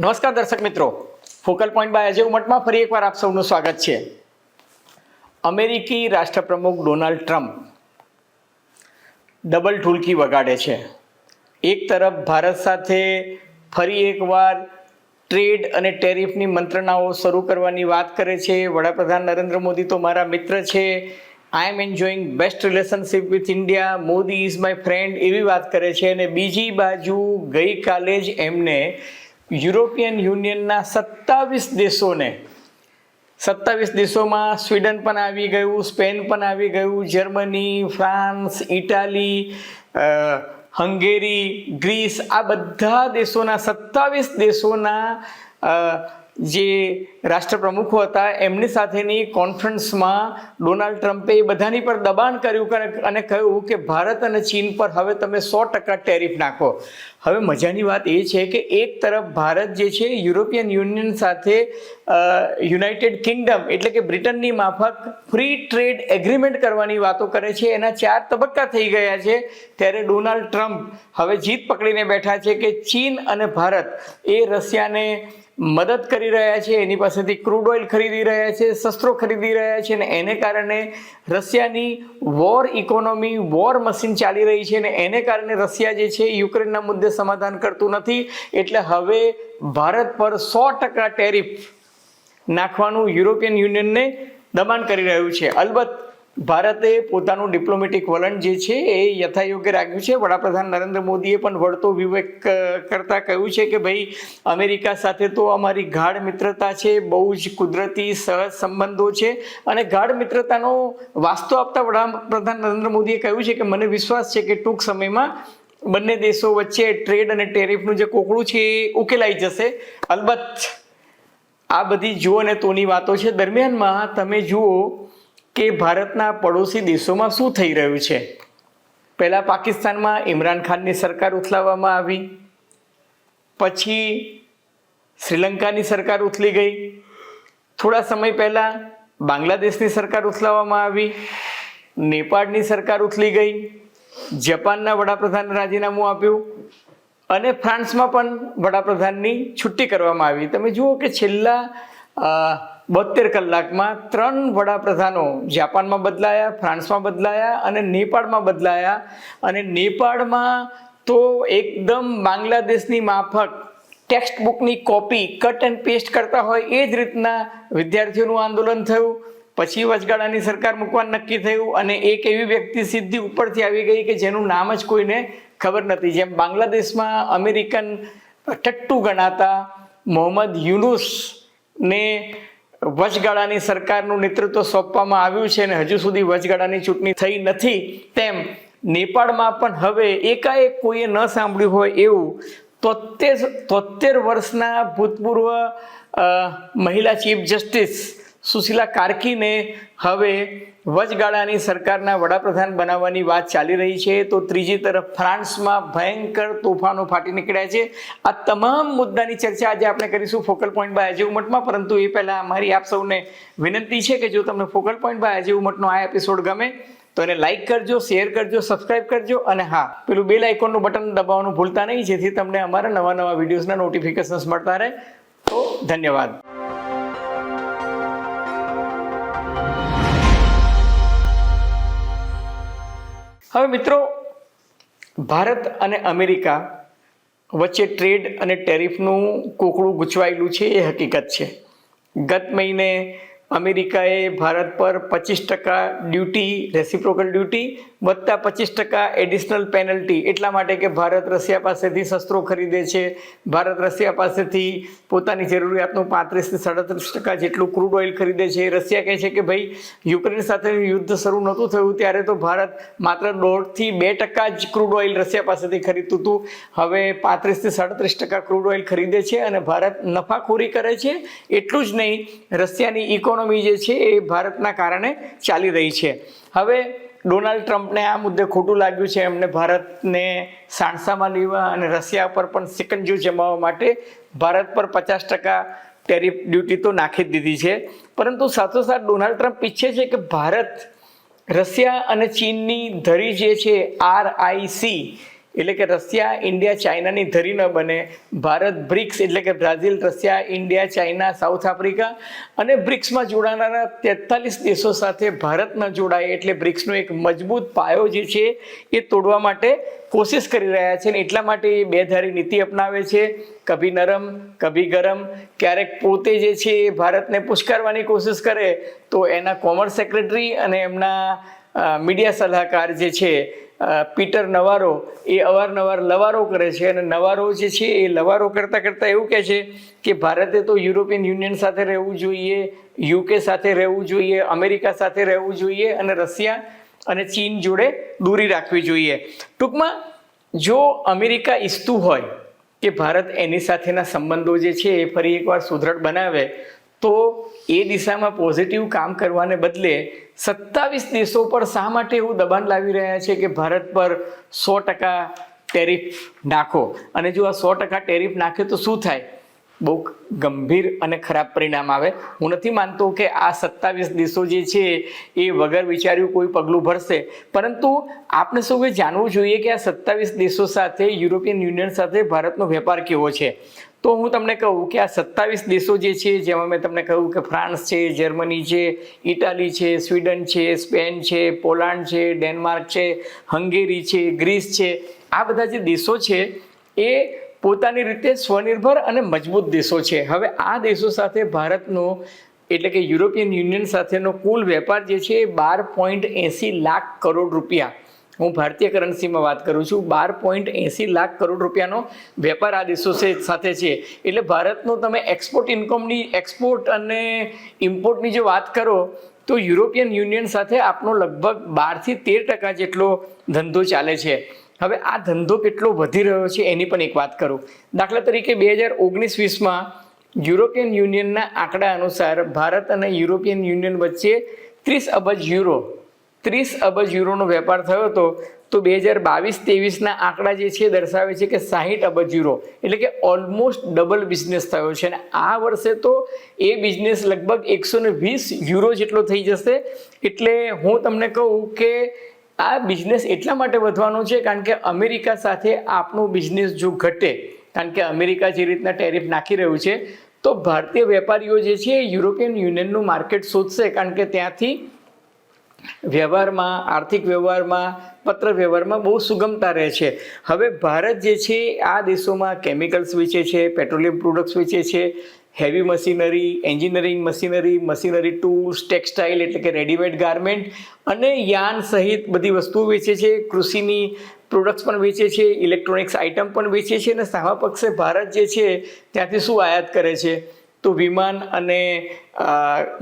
નમસ્કાર દર્શક મિત્રો. ફોકલ પોઈન્ટ બાય અજય ઉમટમાં ફરી એકવાર આપ સૌનું સ્વાગત છે. અમેરિકી રાષ્ટ્રપ્રમુખ ડોનાલ્ડ ટ્રમ્પ ડબલ ઢુલકી વગાડે છે. એક તરફ ભારત સાથે ફરી એકવાર ટ્રેડ અને ટેરિફની મંત્રણાઓ શરૂ કરવાની વાત કરે છે. વડાપ્રધાન નરેન્દ્ર મોદી તો મારા મિત્ર છે. I am enjoying best relationship with India Modi is my friend એવી વાત કરે છે. અને બીજી બાજુ ગઈકાલે જ એમને યુરોપિયન યુનિયનના સત્તાવીસ દેશોને, સત્તાવીસ દેશોમાં સ્વીડન પણ આવી ગયું, સ્પેન પણ આવી ગયું, Germany, France, Italy Hungary, Greece, આ બધા દેશોના સત્તાવીસ દેશોના જે રાષ્ટ્રપ્રમુખો હતા, એમની સાથેની કોન્ફરન્સમાં ડોનાલ્ડ ટ્રમ્પે એ બધાની પર દબાણ કર્યું અને કહ્યું કે ભારત અને ચીન પર હવે તમે સો ટકા ટેરિફ નાખો. હવે મજાની વાત એ છે કે એક તરફ ભારત જે છે, યુરોપિયન યુનિયન સાથે યુનાઇટેડ કિંગડમ એટલે કે બ્રિટનની માફક ફ્રી ટ્રેડ એગ્રીમેન્ટ કરવાની વાતો કરે છે. એના ચાર તબક્કા થઈ ગયા છે. ત્યારે ડોનાલ્ડ ટ્રમ્પ હવે જીત પકડીને બેઠા છે કે ચીન અને ભારત એ રશિયાને મદદ કરી રહ્યા છે, એની પાસેથી ક્રૂડ ઓઇલ ખરીદી રહ્યા છે, શસ્ત્રો ખરીદી રહ્યા છે અને એને કારણે રશિયાની વોર ઇકોનોમી, વોર મશીન ચાલી રહી છે અને એને કારણે રશિયા જે છે, યુક્રેનના મુદ્દે સમાધાન કરતું નથી. એટલે હવે ભારત પર સો ટકા ટેરિફ નાખવાનું યુરોપિયન યુનિયનને દબાણ કરી રહ્યું છે. અલબત્ત ભારતે પોતાનું ડિપ્લોમેટિક વલણ જે છે એ યથાયોગ્ય રાખ્યું છે. વડાપ્રધાન નરેન્દ્ર મોદીએ પણ વળતો વિવેક કરતાં કહ્યું છે કે ભાઈ, અમેરિકા સાથે તો અમારી ગાઢ મિત્રતા છે, બહુ જ કુદરતી સહજ સંબંધો છે અને ગાઢ મિત્રતાનો વાસ્તો આપતા વડાપ્રધાન નરેન્દ્ર મોદીએ કહ્યું છે કે મને વિશ્વાસ છે કે ટૂંક સમયમાં બંને દેશો વચ્ચે ટ્રેડ અને ટેરિફનું જે કોકડું છે એ ઉકેલાઈ જશે. અલબત્ત, આ બધી જુઓ અને તોની વાતો છે. દરમિયાનમાં તમે જુઓ કે ભારતના પડોશી દેશોમાં શું થઈ રહ્યું છે? પહેલાં પાકિસ્તાનમાં ઇમરાન ખાનની સરકાર ઉથલાવવામાં આવી. પછી શ્રીલંકાની સરકાર ઉથલી ગઈ. થોડા સમય પહેલાં બાંગ્લાદેશની સરકાર ઉથલાવવામાં આવી. નેપાળની સરકાર ઉથલી ગઈ. જપાનના વડાપ્રધાને રાજીનામું આપ્યું. અને ફ્રાન્સમાં પણ વડાપ્રધાનની છુટ્ટી કરવામાં આવી. તમે જુઓ કે છેલ્લા બોતેર કલાકમાં ત્રણ વડાપ્રધાનો જાપાનમાં બદલાયા, ફ્રાન્સમાં બદલાયા અને નેપાળમાં બદલાયા. અને નેપાળમાં તો એકદમ બાંગ્લાદેશની માફક ટેક્સ્ટ બુકની કોપી કટ એન્ડ પેસ્ટ કરતા હોય એ જ રીતના વિદ્યાર્થીઓનું આંદોલન થયું. પછી વચગાળાની સરકાર મૂકવાનું નક્કી થયું અને એક એવી વ્યક્તિ સીધી ઉપરથી આવી ગઈ કે જેનું નામ જ કોઈને ખબર નથી. જેમ બાંગ્લાદેશમાં અમેરિકન ટટ્ટુ ગણાતા મોહમ્મદ યુનુસ ને વચગાળાની સરકારનું નેતૃત્વ સોંપવામાં આવ્યું છે અને હજુ સુધી વચગાળાની ચૂંટણી થઈ નથી તેમ નેપાળમાં પણ હવે એકાએક કોઈએ ન સાંભળ્યું હોય એવું તોતેર તોતેર વર્ષના ભૂતપૂર્વ મહિલા ચીફ જસ્ટિસ સુશીલા કાર્કીને હવે વચગાળાની સરકારના વડાપ્રધાન બનાવવાની વાત ચાલી રહી છે, તો ત્રીજી તરફ ફ્રાન્સમાં ભયંકર તોફાનો ફાટી નીકળ્યા છે. આ તમામ મુદ્દાની ચર્ચા આજે આપણે કરીશું ફોકલ પોઈન્ટ બાય અજય ઉમટમાં પરંતુ એ પહેલાં અમારી આપ સૌને વિનંતી છે કે જો તમને ફોકલ પોઈન્ટ બાય અજય ઉમટનો આ એપિસોડ ગમે, તો એને લાઈક કરજો, શેર કરજો, સબસ્ક્રાઇબ કરજો, અને હા, પેલું બેલ આઇકોનનું બટન દબાવવાનું ભૂલતા નહીં, જેથી તમને અમારા નવા નવા વિડીયોઝના નોટિફિકેશન્સ મળતા રહે. તો ધન્યવાદ. હવે મિત્રો, ભારત અને અમેરિકા વચ્ચે ટ્રેડ અને ટેરિફનું કોકડું ગૂંચવાયેલું છે, એ હકીકત છે. ગત મહિને અમેરિકાએ ભારત પર પચીસ ટકા ડ્યુટી, રેસિપ્રોકલ ડ્યુટી, વત્તા પચીસ ટકા એડિશનલ પેનલ્ટી. એટલા માટે કે ભારત રશિયા પાસેથી શસ્ત્રો ખરીદે છે. ભારત રશિયા પાસેથી પોતાની જરૂરિયાતનું પાંત્રીસથી સાડત્રીસ ટકા જેટલું ક્રૂડ ઓઇલ ખરીદે છે. રશિયા કહે છે કે ભાઈ, યુક્રેન સાથે યુદ્ધ શરૂ નહોતું થયું ત્યારે તો ભારત માત્ર દોઢથી બે ટકા જ ક્રૂડ ઓઇલ રશિયા પાસેથી ખરીદતું હતું. હવે પાંત્રીસથી સાડત્રીસ ટકા ક્રૂડ ઓઇલ ખરીદે છે અને ભારત નફાખોરી કરે છે. એટલું જ નહીં, રશિયાની ઇકોનોમી જે છે એ ભારતના કારણે ચાલી રહી છે. હવે ડોનાલ્ડ ટ્રમ્પને આ મુદ્દે ખોટું લાગ્યું છે. એમને ભારતને સાણસામાં લેવા અને રશિયા પર પણ સિકંજો જમાવવા માટે ભારત પર પચાસ ટકા ટેરિફ ડ્યુટી તો નાખી જ દીધી છે. પરંતુ સાથોસાથ ડોનાલ્ડ ટ્રમ્પ ઈચ્છે છે કે ભારત, રશિયા અને ચીનની ધરી જે છે આર આઈ સી એટલે કે રશિયા, ઇન્ડિયા, ચાઇનાની ધરી ન બને. ભારત બ્રિક્સ એટલે કે Brazil, Russia, India, China, South Africa અને બ્રિક્સમાં જોડાનારા તેતાલીસ દેશો સાથે ભારત ન જોડાય એટલે બ્રિક્સનો એક મજબૂત પાયો જે છે એ તોડવા માટે કોશિશ કરી રહ્યા છે ને એટલા માટે એ બેધારી નીતિ અપનાવે છે. કભી નરમ, કભી ગરમ, ક્યારેક પોતે જે છે એ ભારતને પુષ્કારવાની કોશિશ કરે તો એના કોમર્સ સેક્રેટરી અને એમના મીડિયા સલાહકાર જે છે પીટર નવારો, એ અવારનવાર લવારો કરે છે અને નવારો જે છે, એ લવારો કરતાં કરતાં એવું કહે છે કે ભારતે તો યુરોપિયન યુનિયન સાથે રહેવું જોઈએ, યુકે સાથે રહેવું જોઈએ, અમેરિકા સાથે રહેવું જોઈએ અને રશિયા અને ચીન જોડે દૂરી રાખવી જોઈએ. ટૂંકમાં, જો અમેરિકા ઈચ્છતું હોય કે ભારત એની સાથેના સંબંધો જે છે, એ ફરી એકવાર સુદૃઢ બનાવે તો એ દિશામાં પોઝિટિવ કામ કરવાને બદલે સત્તાવીસ દેશો પર શા માટે એવું દબાણ લાવી રહ્યા છે કે ભારત પર સો ટકા ટેરિફ નાખો? અને જો આ સો ટકા ટેરિફ નાખે તો શું થાય? બહુ ગંભીર અને ખરાબ પરિણામ આવે. હું નથી માનતો કે આ સત્તાવીસ દેશો જે છે એ વગર વિચાર્યું કોઈ પગલું ભરશે. પરંતુ આપણે સૌએ જાણવું જોઈએ કે આ સત્તાવીસ દેશો સાથે, યુરોપિયન યુનિયન સાથે ભારતનો વેપાર કેવો છે? તો હું તમને કહું કે આ સત્તાવીસ દેશો જે છે, જેમાં મેં તમને કહ્યું કે ફ્રાન્સ છે, જર્મની છે, ઇટાલી છે, સ્વીડન છે, સ્પેન છે પોલાન્ડ છે, ડેનમાર્ક છે, હંગેરી છે, ગ્રીસ છે, આ બધા જે દેશો છે, એ પોતાની રીતે સ્વનિર્ભર અને મજબૂત દેશો છે. હવે આ દેશો સાથે ભારતનો, એટલે કે યુરોપિયન યુનિયન સાથેનો કુલ વેપાર જે છે એ બાર પોઈન્ટ એંસી લાખ કરોડ રૂપિયા. હું ભારતીય કરન્સીમાં વાત કરું છું, બાર પોઈન્ટ એંસી લાખ કરોડ રૂપિયાનો વેપાર આ દેશો સાથે છે. એટલે ભારતનો તમે એક્સપોર્ટ ઇન્કમની એક્સપોર્ટ અને ઇમ્પોર્ટની જો વાત કરો, તો યુરોપિયન યુનિયન સાથે આપણો લગભગ બારથી તેર ટકા જેટલો ધંધો ચાલે છે. હવે આ ધંધો કેટલો વધી રહ્યો છે એની પણ એક વાત કરું. દાખલા તરીકે બે હજાર ઓગણીસ વીસમાં યુરોપિયન યુનિયનના આંકડા અનુસાર ભારત અને યુરોપિયન યુનિયન વચ્ચે ત્રીસ અબજ યુરો ત્રીસ અબજ યુરોનો વેપાર થયો હતો, તો બે હજાર બાવીસ ત્રેવીસના આંકડા જે છે દર્શાવે છે કે સાહીઠ અબજ યુરો, એટલે કે ઓલમોસ્ટ ડબલ બિઝનેસ થયો છે. અને આ વર્ષે તો એ બિઝનેસ લગભગ એકસો ને વીસ યુરો જેટલો થઈ જશે. એટલે હું તમને કહું કે આ બિઝનેસ એટલા માટે વધવાનો છે કારણ કે અમેરિકા સાથે આપણો બિઝનેસ જો ઘટે, કારણ કે અમેરિકા જે રીતના ટેરિફ નાખી રહ્યું છે, તો ભારતીય વેપારીઓ જે છે યુરોપિયન યુનિયનનું માર્કેટ શોધશે, કારણ કે ત્યાંથી વ્યવહારમાં, આર્થિક વ્યવહારમાં પત્ર વ્યવહારમાં બહુ સુગમતા રહે છે. હવે ભારત જે છે, આ દેશોમાં કેમિકલ્સ વેચે છે પેટ્રોલિયમ પ્રોડક્ટ્સ વેચે છે heavy machinery engineering machinery machinery tools textile એટલે કે રેડીમેડ ગાર્મેન્ટ અને યાન સહિત બધી વસ્તુઓ વેચે છે. કૃષિની પ્રોડક્ટ્સ પણ વેચે છે ઇલેક્ટ્રોનિક્સ આઇટમ પણ વેચે છે અને સામા પક્ષે ભારત જે છે, ત્યાંથી શું આયાત કરે છે? તો વિમાન અને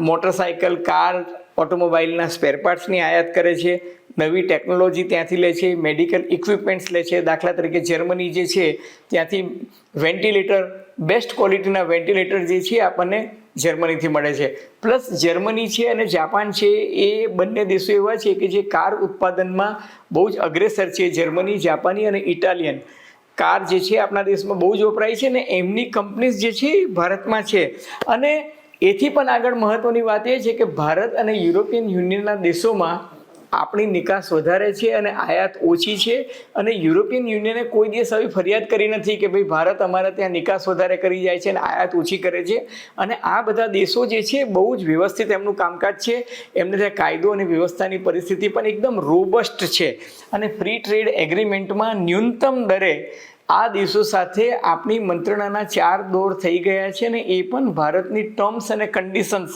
મોટરસાયકલ કાર ઓટોમોબાઈલના સ્પેરપાર્ટ્સની આયાત કરે છે. નવી ટેકનોલોજી ત્યાંથી લે છે મેડિકલ ઇક્વિપમેન્ટ્સ લે છે. દાખલા તરીકે જર્મની જે છે, ત્યાંથી વેન્ટિલેટર બેસ્ટ ક્વોલિટીના વેન્ટિલેટર જે છે, આપણને જર્મનીથી મળે છે. પ્લસ જર્મની છે અને જાપાન છે, એ બંને દેશો એવા છે કે જે કાર ઉત્પાદનમાં બહુ જ અગ્રેસર છે જર્મની જાપાની અને ઇટાલિયન કાર જે છે, આપણા દેશમાં બહુ જ વપરાય છે ને એમની કંપનીઝ જે છે, એ ભારતમાં છે. અને એથી પણ આગળ મહત્વની વાત એ છે કે ભારત અને યુરોપિયન યુનિયનના દેશોમાં આપણી નિકાસ વધારે છે અને આયાત ઓછી છે અને યુરોપિયન યુનિયને કોઈ દિવસ આવી ફરિયાદ કરી નથી કે ભાઈ ભારત અમારા ત્યાં નિકાસ વધારે કરી જાય છે અને આયાત ઓછી કરે છે. અને આ બધા દેશો જે છે બહુ જ વ્યવસ્થિત એમનું કામકાજ છે. એમને ત્યાં કાયદો અને વ્યવસ્થાની પરિસ્થિતિ પણ એકદમ રોબસ્ટ છે. અને ફ્રી ટ્રેડ એગ્રીમેન્ટમાં ન્યૂનતમ દરે આ દેશો સાથે આપણી મંત્રણાના ચાર દોર થઈ ગયા છે અને એ પણ ભારતની ટર્મ્સ અને કન્ડિશન્સ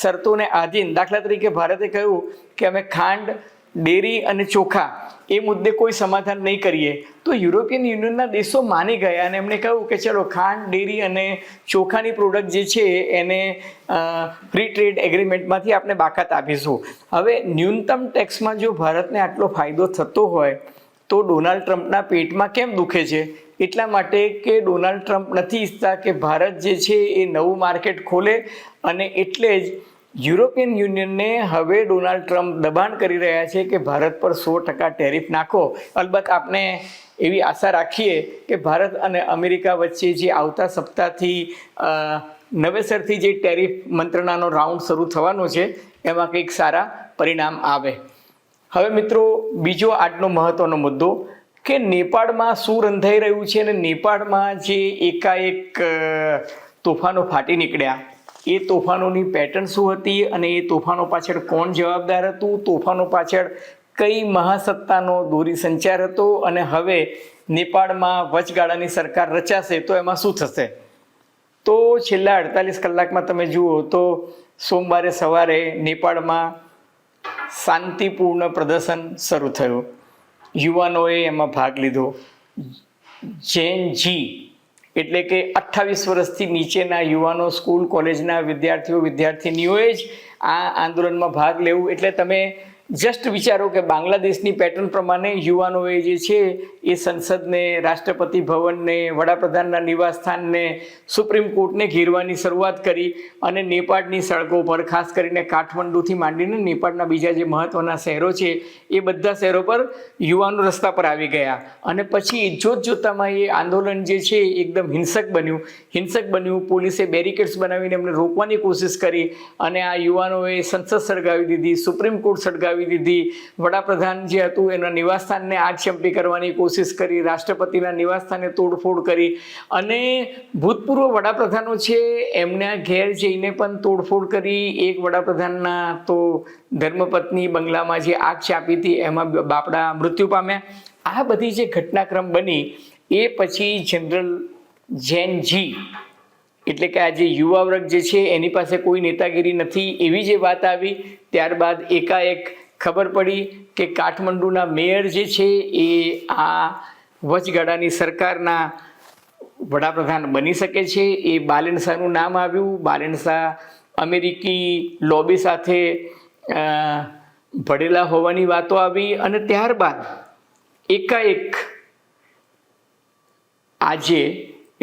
શરતોને આધીન. દાખલા તરીકે ભારતે કહ્યું કે અમે ખાંડ, ડેરી અને ચોખા એ મુદ્દે કોઈ સમાધાન નહીં કરીએ. તો યુરોપિયન યુનિયનના દેશો માની ગયા અને એમણે કહ્યું કે ચલો, ખાંડ, ડેરી અને ચોખાની પ્રોડક્ટ જે છે એને ફ્રી ટ્રેડ એગ્રીમેન્ટમાંથી આપણે બાકાત આપીશું. હવે ન્યૂનતમ ટેક્સમાં જો ભારતને આટલો ફાયદો થતો હોય તો ડોનાલ્ડ ટ્રમ્પના પેટમાં કેમ દુખે છે? એટલા માટે કે ડોનાલ્ડ ટ્રમ્પ નથી ઈચ્છતા કે ભારત જે છે એ નવું માર્કેટ ખોલે અને એટલે જ યુરોપિયન યુનિયનને હવે ડોનાલ્ડ ટ્રમ્પ દબાણ કરી રહ્યા છે કે ભારત પર સો ટકા ટેરિફ નાખો. અલબત્ત આપણે એવી આશા રાખીએ કે ભારત અને અમેરિકા વચ્ચે જે આવતા સપ્તાહથી નવેસરથી જે ટેરિફ મંત્રણાનો રાઉન્ડ શરૂ થવાનો છે, એમાં કંઈક સારા પરિણામ આવે. હવે મિત્રો, બીજો આજનો મહત્વનો મુદ્દો કે નેપાળમાં શું રંધાઈ રહ્યું છે અને નેપાળમાં જે એકાએક તોફાનો ફાટી નીકળ્યા, એ તોફાનોની પેટર્ન શું હતી અને એ તોફાનો પાછળ કોણ જવાબદાર હતું? તોફાનો પાછળ કઈ મહાસત્તાનો દોરી સંચાર હતો અને હવે નેપાળમાં વચગાળાની સરકાર રચાશે તો એમાં શું થશે? તો છેલ્લા અડતાલીસ કલાકમાં તમે જુઓ તો સોમવારે સવારે નેપાળમાં શાંતિપૂર્ણ પ્રદર્શન શરૂ થયું. યુવાનોએ એમાં ભાગ લીધો. જેન જી એટલે કે અઠ્ઠાવીસ વર્ષથી નીચેના યુવાનો સ્કૂલ, કોલેજના વિદ્યાર્થીઓ, વિદ્યાર્થીનીઓએ જ આ આંદોલનમાં ભાગ લેવું. એટલે તમે જસ્ટ વિચારો કે બાંગ્લાદેશની પેટર્ન પ્રમાણે યુવાનોએ જે છે એ સંસદને, રાષ્ટ્રપતિ ભવનને, વડાપ્રધાનના નિવાસસ્થાનને, સુપ્રીમ કોર્ટને ઘેરવાની શરૂઆત કરી અને નેપાળની સડકો પર, ખાસ કરીને કાઠમંડુથી માંડીને નેપાળના બીજા જે મહત્ત્વના શહેરો છે, એ બધા શહેરો પર યુવાનો રસ્તા પર આવી ગયા. અને પછી જોત જોતામાં એ આંદોલન જે છે એકદમ હિંસક બન્યું. હિંસક બન્યું, પોલીસે બેરિકેડ્સ બનાવીને એમને રોકવાની કોશિશ કરી અને આ યુવાનોએ સંસદ સળગાવી દીધી, સુપ્રીમ કોર્ટ સળગાવી દીધી. વડાપ્રધાન જે હતું એના નિવાસસ્થાનને આગચંપી કરવાની કોશિશ કરી, રાષ્ટ્રપતિના નિવાસસ્થાને તોડફોડ કરી. અને ભૂતપૂર્વ વડાપ્રધાનો છે એમના ઘેર જઈને પણ તોડફોડ કરી. એક વડાપ્રધાનના તો ધર્મપત્ની બંગલામાં જે આગ ચાપી હતી, એમાં બાપડા મૃત્યુ પામ્યા. આ બધી જે ઘટનાક્રમ બની, એ પછી જનરલ જૈન જી, એટલે કે આ જે યુવા વર્ગ જે છે, એની પાસે કોઈ નેતાગીરી નથી. એવી જે વાત આવી, ત્યારબાદ એકાએક ખબર પડી કે કાઠમંડુના મેયર જે છે એ આ વચગાળાની સરકારના વડાપ્રધાન બની શકે છે. એ બાલેન શાહનું નામ આવ્યું. બાલેન શાહ અમેરિકી લોબી સાથે ભળેલા હોવાની વાતો આવી અને ત્યારબાદ એકાએક આજે,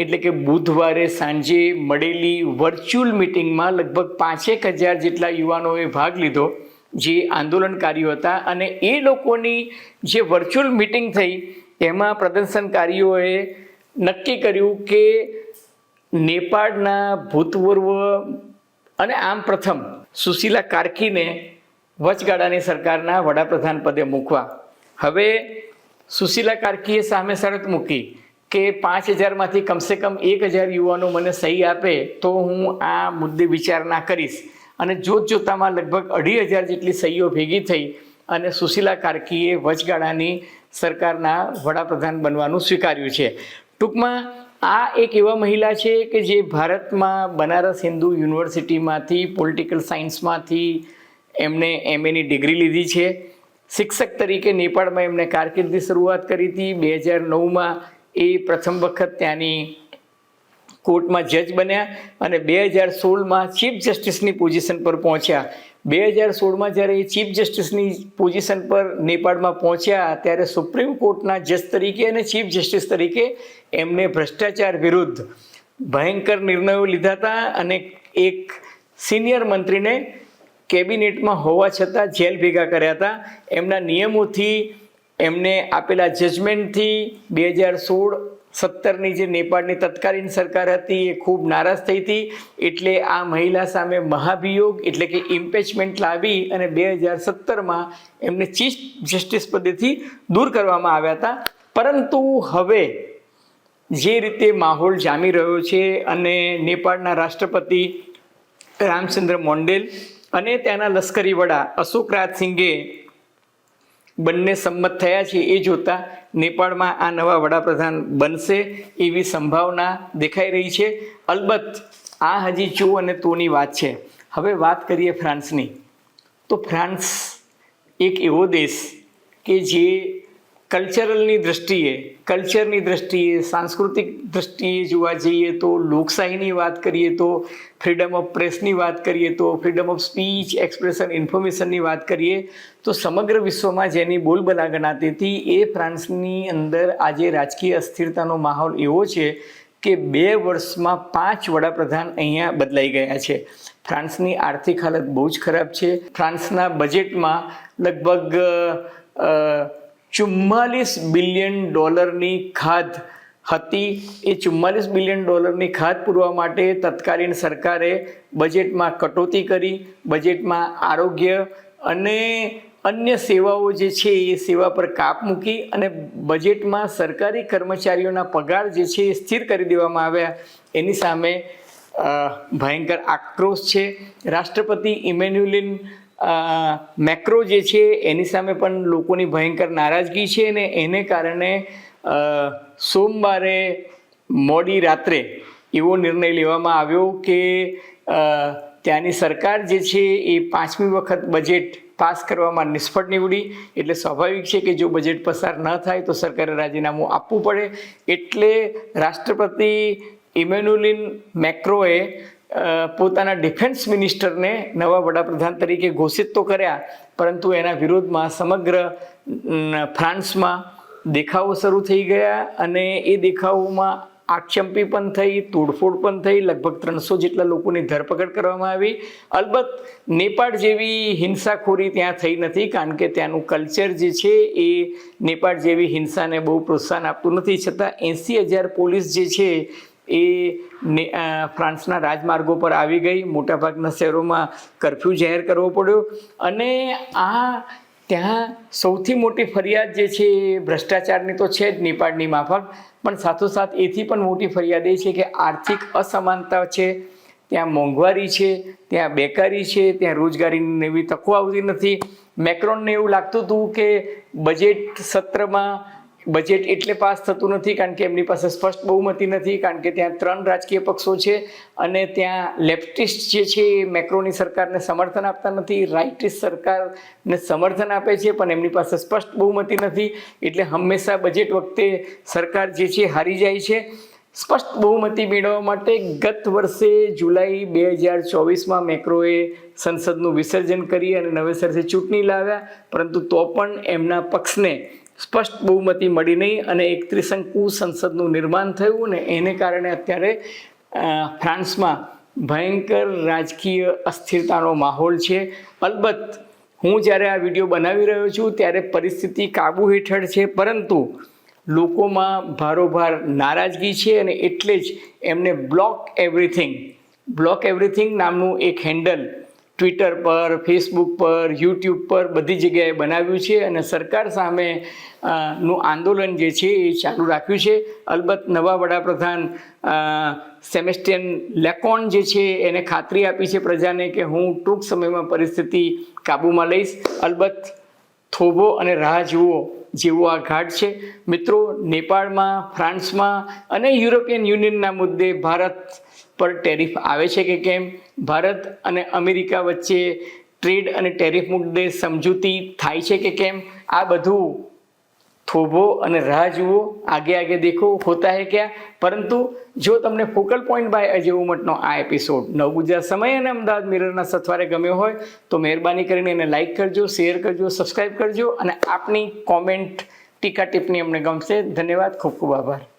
એટલે કે બુધવારે સાંજે મળેલી વર્ચ્યુઅલ મિટિંગમાં લગભગ પાંચેક હજાર જેટલા યુવાનોએ ભાગ લીધો. જે આંદોલનકારીઓ હતા અને એ લોકોની જે વર્ચ્યુઅલ મિટિંગ થઈ, એમાં પ્રદર્શનકારીઓએ નક્કી કર્યું કે નેપાળના ભૂતપૂર્વ અને આમ પ્રથમ સુશીલા કાર્કીને વચગાળાની સરકારના વડાપ્રધાન પદે મૂકવા. હવે સુશીલા કાર્કીએ સામે શરત મૂકી કે પાંચ હજારમાંથી કમસે કમ એક હજાર યુવાનો મને સહી આપે તો હું આ મુદ્દે વિચારણા કરીશ. અને જોત જોતામાં લગભગ અઢી હજાર જેટલી સહીઓ ભેગી થઈ અને સુશીલા કાર્કીએ વચગાળાની સરકારના વડાપ્રધાન બનવાનું સ્વીકાર્યું છે. ટૂંકમાં, આ એક એવા મહિલા છે કે જે ભારતમાં બનારસ હિન્દુ યુનિવર્સિટીમાંથી, પોલિટિકલ સાયન્સમાંથી એમણે એમએની ડિગ્રી લીધી છે. શિક્ષક તરીકે નેપાળમાં એમણે કારકિર્દી શરૂઆત કરી હતી. બે હજાર નવમાં એ પ્રથમ વખત ત્યાંની કોર્ટમાં જજ બન્યા અને બે હજાર સોળમાં ચીફ જસ્ટિસની પોઝિશન પર પહોંચ્યા. બે હજાર સોળમાં જ્યારે એ ચીફ જસ્ટિસની પોઝિશન પર નેપાળમાં પહોંચ્યા, ત્યારે સુપ્રીમ કોર્ટના જજ તરીકે અને ચીફ જસ્ટિસ તરીકે એમને ભ્રષ્ટાચાર વિરુદ્ધ ભયંકર નિર્ણયો લીધા હતા અને એક સિનિયર મંત્રીને કેબિનેટમાં હોવા છતાં જેલ ભેગા કર્યા હતા. એમના નિયમોથી એમને આપેલા જજમેન્ટથી બે હજાર સોળ સત્તરની જે નેપાળની તત્કાલીન સરકાર હતી એ ખૂબ નારાજ થઈ હતી. એટલે આ મહિલા સામે મહાભિયોગ એટલે કે ઇમ્પેચમેન્ટ લાવી અને બે હજાર સત્તરમાં એમને ચીફ જસ્ટિસ પદેથી દૂર કરવામાં આવ્યા હતા. પરંતુ હવે જે રીતે માહોલ જામી રહ્યો છે અને નેપાળના રાષ્ટ્રપતિ રામચંદ્ર મોન્ડેલ અને ત્યાંના લશ્કરી વડા અશોક રાજ સિંઘે બંને સંમત થયા છે એ જોતા નેપાળમાં આ નવા વડાપ્રધાન બનશે એવી સંભાવના દેખાઈ રહી છે. અલબત્ત, આ હજી ચો અને તોની વાત છે. હવે વાત કરીએ ફ્રાન્સની. તો ફ્રાન્સ એક એવો દેશ કે જે કલ્ચરલની દ્રષ્ટિએ, કલ્ચરની દ્રષ્ટિએ, સાંસ્કૃતિક દ્રષ્ટિએ જોવા જઈએ તો લોકશાહીની વાત કરીએ તો, ફ્રીડમ ઓફ પ્રેસની વાત કરીએ તો, ફ્રીડમ ઓફ સ્પીચ, એક્સપ્રેશન, ઇન્ફોર્મેશનની વાત કરીએ, તો સમગ્ર વિશ્વમાં જેની બોલબલા ગણાતી હતી એ ફ્રાન્સની અંદર આજે રાજકીય અસ્થિરતાનો માહોલ એવો છે કે બે વર્ષમાં પાંચ વડાપ્રધાન અહીંયા બદલાઈ ગયા છે. ફ્રાન્સની આર્થિક હાલત બહુ જ ખરાબ છે. ફ્રાન્સના બજેટમાં લગભગ ચુમ્માલીસ બિલિયન ડોલરની ખાધ હતી. એ ચુમ્માલીસ બિલિયન ડોલરની ખાધ પૂરવા માટે તત્કાલીન સરકારે બજેટમાં કટોતી કરી, બજેટમાં આરોગ્ય અને અન્ય સેવાઓ જે છે એ સેવા પર કાપ મૂકી અને બજેટમાં સરકારી કર્મચારીઓના પગાર જે છે એ સ્થિર કરી દેવામાં આવ્યા. એની સામે ભયંકર આક્રોશ છે. રાષ્ટ્રપતિ ઇમેન્યુલિન મેક્રો જે છે, એની સામે પણ લોકોની ભયંકર નારાજગી છે અને એને કારણે સોમવારે મોડી રાત્રે એવો નિર્ણય લેવામાં આવ્યો કે ત્યાંની સરકાર જે છે, એ પાંચમી વખત બજેટ પાસ કરવામાં નિષ્ફળ નીવડી. એટલે સ્વાભાવિક છે કે જો બજેટ પસાર ન થાય તો સરકારે રાજીનામું આપવું પડે. એટલે રાષ્ટ્રપતિ ઇમેન્યુલિન મેક્રોએ પોતાના ડિફેન્સ મિનિસ્ટરને નવા વડાપ્રધાન તરીકે ઘોષિત તો કર્યા, પરંતુ એના વિરોધમાં સમગ્ર ફ્રાન્સમાં દેખાવો શરૂ થઈ ગયા અને એ દેખાવોમાં આક્ષેપી પણ થઈ, તોડફોડ પણ થઈ, લગભગ ત્રણસો જેટલા લોકોની ધરપકડ કરવામાં આવી. અલબત્ત, નેપાળ જેવી હિંસાખોરી ત્યાં થઈ નથી, કારણ કે ત્યાંનું કલ્ચર જે છે એ નેપાળ જેવી હિંસાને બહુ પ્રોત્સાહન આપતું નથી. છતાં એંસી હજાર પોલીસ જે છે એ ફ્રાન્સના રાજમાર્ગો પર આવી ગઈ. મોટાભાગના શહેરોમાં કરફ્યુ જાહેર કરવો પડ્યો. અને આ ત્યાં સૌથી મોટી ફરિયાદ જે છે એ ભ્રષ્ટાચારની તો છે જ, નેપાળની માફક. પણ સાથોસાથ એથી પણ મોટી ફરિયાદ એ છે કે આર્થિક અસમાનતા છે, ત્યાં મોંઘવારી છે, ત્યાં બેકારી છે, ત્યાં રોજગારીની એવી તકો આવતી નથી. મેક્રોનને એવું લાગતું હતું કે બજેટ સત્રમાં બજેટ એટલે પાસ થતું નથી, કારણ કે એમની પાસે સ્પષ્ટ બહુમતી નથી, કારણ કે ત્યાં ત્રણ રાજકીય પક્ષો છે અને ત્યાં લેફ્ટિસ્ટ જે છે એ મેક્રોની સરકારને સમર્થન આપતા નથી રાઇટિસ્ટ સરકારને સમર્થન આપે છે, પણ એમની પાસે સ્પષ્ટ બહુમતી નથી. એટલે હંમેશા બજેટ વખતે સરકાર જે છે હારી જાય છે. સ્પષ્ટ બહુમતી મેળવવા માટે ગત વર્ષે જુલાઈ બે હજાર ચોવીસમાં મેક્રોએ સંસદનું વિસર્જન કરી અને નવેસરથી ચૂંટણી લાવ્યા. પરંતુ તો પણ એમના પક્ષને સ્પષ્ટ બહુમતી મળી નહીં અને એક ત્રિશંકુ સંસદનું નિર્માણ થયું ને એને કારણે અત્યારે ફ્રાન્સમાં ભયંકર રાજકીય અસ્થિરતાનો માહોલ છે. અલબત્ત, હું જ્યારે આ વીડિયો બનાવી રહ્યો છું ત્યારે પરિસ્થિતિ કાબુ હેઠળ છે, પરંતુ લોકોમાં ભારોભાર નારાજગી છે અને એટલે જ એમને બ્લોક એવરીથિંગ બ્લોક એવરીથિંગ નામનું એક હેન્ડલ ટ્વિટર પર ફેસબુક પર યુટ્યુબ પર બધી જગ્યાએ બનાવ્યું છે અને સરકાર સામે નું આંદોલન જે છે એ ચાલુ રાખ્યું છે. અલબત્ત નવા વડાપ્રધાન સેમેસ્ટિયન લેકોન જે છે એને ખાતરી આપી છે પ્રજાને કે હું ટૂંક સમયમાં પરિસ્થિતિ કાબૂમાં લઈશ. અલબત્ત થોભો અને રાહ જુઓ જેવો આ ઘાટ છે. મિત્રો, નેપાળમાં, ફ્રાન્સમાં અને યુરોપિયન યુનિયનના મુદ્દે ભારત પર ટેરિફ આવે છે કે કેમ? ભારત અને અમેરિકા વચ્ચે ટ્રેડ અને ટેરિફ મુદ્દે સમજૂતી થાય છે કે કેમ? આ બધું થોભો અને રાહ જુઓ. આગે આગે દેખો. હોતા હે ક્યાં? પરંતુ જો તમને ફોકલ પોઈન્ટ બાય અજય ઉમટનો આ એપિસોડ નવ ગુજરાત સમય અને અમદાવાદ મિરરના સથવારે ગમ્યો હોય, તો મહેરબાની કરીને એને લાઇક કરજો શેર કરજો સબસ્ક્રાઈબ કરજો અને આપની કોમેન્ટ ટીકા ટિપ્પણી અમને ગમશે. ધન્યવાદ. ખૂબ ખૂબ આભાર.